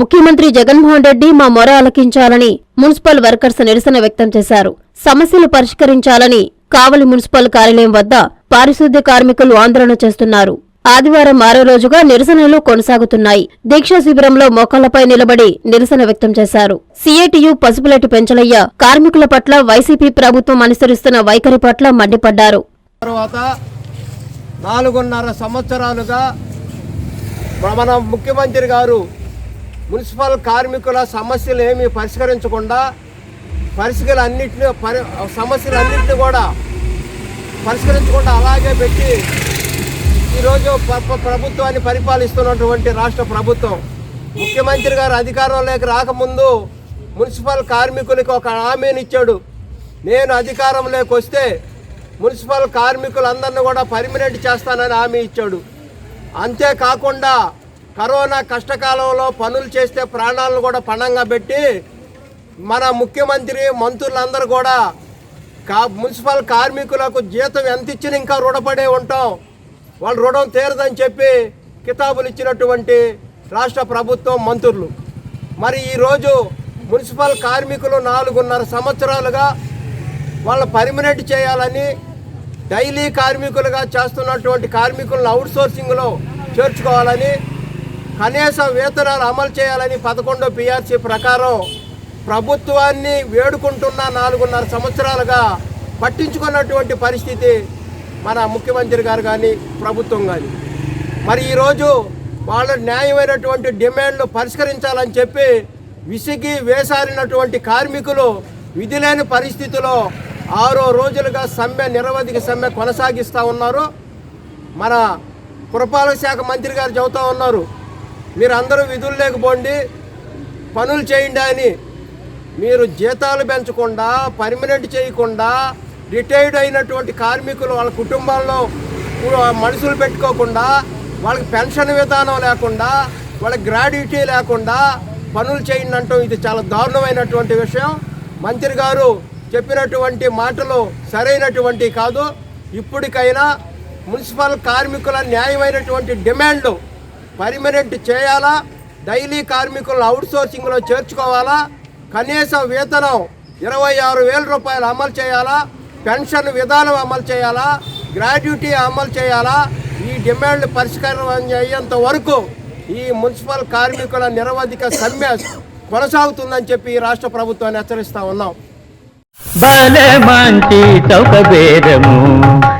ముఖ్యమంత్రి జగన్మోహన్ రెడ్డి మా మొర ఆలకించాలని మున్సిపల్ వర్కర్స్ నిరసన వ్యక్తం చేశారు. సమస్యలు పరిష్కరించాలని కావలి మున్సిపల్ కార్యాలయం వద్ద పారిశుద్ధ్య కార్మికులు ఆందోళన చేస్తున్నారు. ఆదివారం ఆరో రోజుగా నిరసనలు కొనసాగుతున్నాయి. దీక్షా శిబిరంలో మోకాళ్ళపై నిలబడి నిరసన వ్యక్తం చేశారు. సీఐటియు పసుపులెట్టి పెంచలయ్య కార్మికుల పట్ల వైసీపీ ప్రభుత్వం అనుసరిస్తున్న వైఖరి పట్ల మండిపడ్డారు. తర్వాత నాలుగున్నర సంవత్సరాలుగా మన ముఖ్యమంత్రి గారు మున్సిపల్ కార్మికుల సమస్యలు ఏమీ పరిష్కరించకుండా పరిస్థితులు అన్నింటినీ పరి సమస్యలు అన్నింటినీ కూడా పరిష్కరించకుండా అలాగే పెట్టి ఈరోజు ప్రభుత్వాన్ని పరిపాలిస్తున్నటువంటి రాష్ట్ర ప్రభుత్వం. ముఖ్యమంత్రి గారు అధికారంలోకి రాకముందు మున్సిపల్ కార్మికులకు ఒక హామీని ఇచ్చాడు. నేను అధికారంలోకి వస్తే మున్సిపల్ కార్మికులందరినీ కూడా పర్మినెంట్ చేస్తానని హామీ ఇచ్చాడు. అంతేకాకుండా కరోనా కష్టకాలంలో పనులు చేస్తే ప్రాణాలను కూడా పణంగా పెట్టి మన ముఖ్యమంత్రి మంత్రులందరూ కూడా కా మున్సిపల్ కార్మికులకు జీతం ఎంత ఇచ్చినా ఇంకా రుణపడే ఉంటాం. వాళ్ళు రుణం తీరదని చెప్పి కితాబులు ఇచ్చినటువంటి రాష్ట్ర ప్రభుత్వం మంత్రులు. మరి ఈరోజు మున్సిపల్ కార్మికులు నాలుగున్నర సంవత్సరాలుగా వాళ్ళ పర్మనెంట్ చేయాలని డైలీ కార్మికులుగా చేస్తున్నటువంటి కార్మికులను అవుట్ సోర్సింగ్లో చేర్చుకోవాలని కనీస వేతనాలు అమలు చేయాలని పదకొండో పిఆర్సీ ప్రకారం ప్రభుత్వాన్ని వేడుకుంటున్న నాలుగున్నర సంవత్సరాలుగా పట్టించుకున్నటువంటి పరిస్థితి మన ముఖ్యమంత్రి గారు కానీ ప్రభుత్వం కానీ. మరి ఈరోజు వాళ్ళ న్యాయమైనటువంటి డిమాండ్లు పరిష్కరించాలని చెప్పి విసిగి వేసారినటువంటి కార్మికులు విధి లేని పరిస్థితిలో ఆరో రోజులుగా సమ్మె నిరవధిక సమ్మె కొనసాగిస్తూ ఉన్నారు. మన పురపాలక శాఖ మంత్రి గారు చెబుతూ ఉన్నారు మీరు అందరూ విధులు లేకపోండి పనులు చేయండి అని. మీరు జీతాలు పెంచకుండా పర్మనెంట్ చేయకుండా రిటైర్డ్ అయినటువంటి కార్మికులు వాళ్ళ కుటుంబాల్లో మనుషులు పెట్టుకోకుండా వాళ్ళకి పెన్షన్ విధానం లేకుండా వాళ్ళకి గ్రాడ్యుటీ లేకుండా పనులు చేయండి అంటాం. ఇది చాలా దారుణమైనటువంటి విషయం. మంత్రి గారు చెప్పినటువంటి మాటలు సరైనటువంటి కాదు. ఇప్పటికైనా మున్సిపల్ కార్మికుల న్యాయమైనటువంటి డిమాండ్లు పర్మనెంట్ చేయాలా? డైలీ కార్మికులను అవుట్సోర్సింగ్లో చేర్చుకోవాలా? కనీస వేతనం ఇరవై ఆరు వేల రూపాయలు అమలు చేయాలా? పెన్షన్ విధానం అమలు చేయాలా? గ్రాడ్యుటీ అమలు చేయాలా? ఈ డిమాండ్లు పరిష్కారం అయ్యేంత వరకు ఈ మున్సిపల్ కార్మికుల నిరవధిక సమ్మె కొనసాగుతుందని చెప్పి రాష్ట్ర ప్రభుత్వాన్ని హెచ్చరిస్తా ఉన్నాం. భలే మంచి చౌక